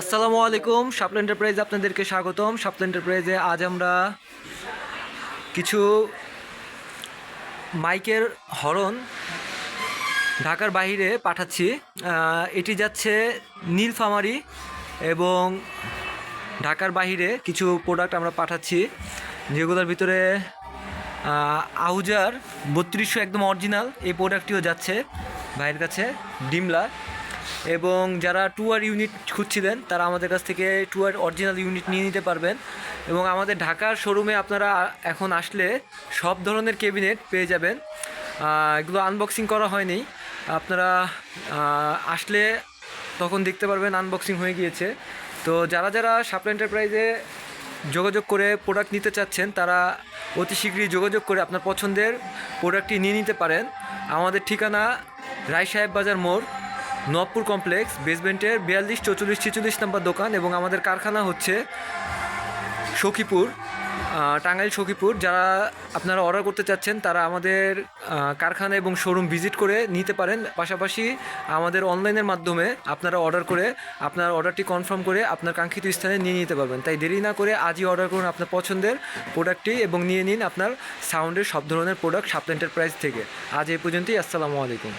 আসসালামু আলাইকুম supple enterprise আপনাদেরকে স্বাগতম। সাপল এন্টারপ্রাইজে আজ আমরা কিছু মাইকের হরন ঢাকার বাইরে পাঠাচ্ছি। এটি যাচ্ছে নীলফামারি এবং ঢাকার বাইরে কিছু প্রোডাক্ট আমরা পাঠাচ্ছি যেগুলোর ভিতরে আহ, আহুজার বত্রিশশো একদম অরিজিনাল এই প্রোডাক্টটিও যাচ্ছে ভাইয়ের কাছে ডিমলা এবং যারা টুয়ার ইউনিট খুঁজছিলেন, তারা আমাদের কাছ থেকে টুয়ার অরিজিনাল ইউনিট নিয়ে নিতে পারবেন। এবং আমাদের ঢাকার শোরুমে আপনারা এখন আসলে সব ধরনের ক্যাবিনেট পেয়ে যাবেন। এগুলো আনবক্সিং করা হয়নি। আপনারা আসলে তখন দেখতে পারবেন আনবক্সিং হয়ে গিয়েছে। তো যারা যারা সাপ্লাই এন্টারপ্রাইজে যোগাযোগ করে প্রোডাক্ট নিতে চাচ্ছেন, তারা অতি শীঘ্রই যোগাযোগ করে আপনার পছন্দের প্রোডাক্টটি নিয়ে নিতে পারেন। আমাদের ঠিকানা রায় সাহেব বাজার মোড় নবপুর কমপ্লেক্স বেসমেন্টের বিয়াল্লিশ, চৌচল্লিশ, ছিচল্লিশ নম্বর দোকান এবং আমাদের কারখানা হচ্ছে সখীপুর টাঙ্গাইল সখীপুর। যারা আপনারা অর্ডার করতে চাচ্ছেন, তারা আমাদের কারখানা এবং শোরুম ভিজিট করে নিতে পারেন। পাশাপাশি আমাদের অনলাইনের মাধ্যমে আপনারা অর্ডার করে, আপনার অর্ডারটি কনফার্ম করে আপনার কাঙ্ক্ষিত স্থানে নিয়ে নিতে পারবেন। তাই দেরি না করে আজই অর্ডার করুন আপনার পছন্দের প্রোডাক্টটি এবং নিয়ে নিন আপনার সাউন্ডের সব ধরনের প্রোডাক্ট সাপ্লেন্টের প্রাইস থেকে। আজ এই পর্যন্তই, আসসালামু আলাইকুম।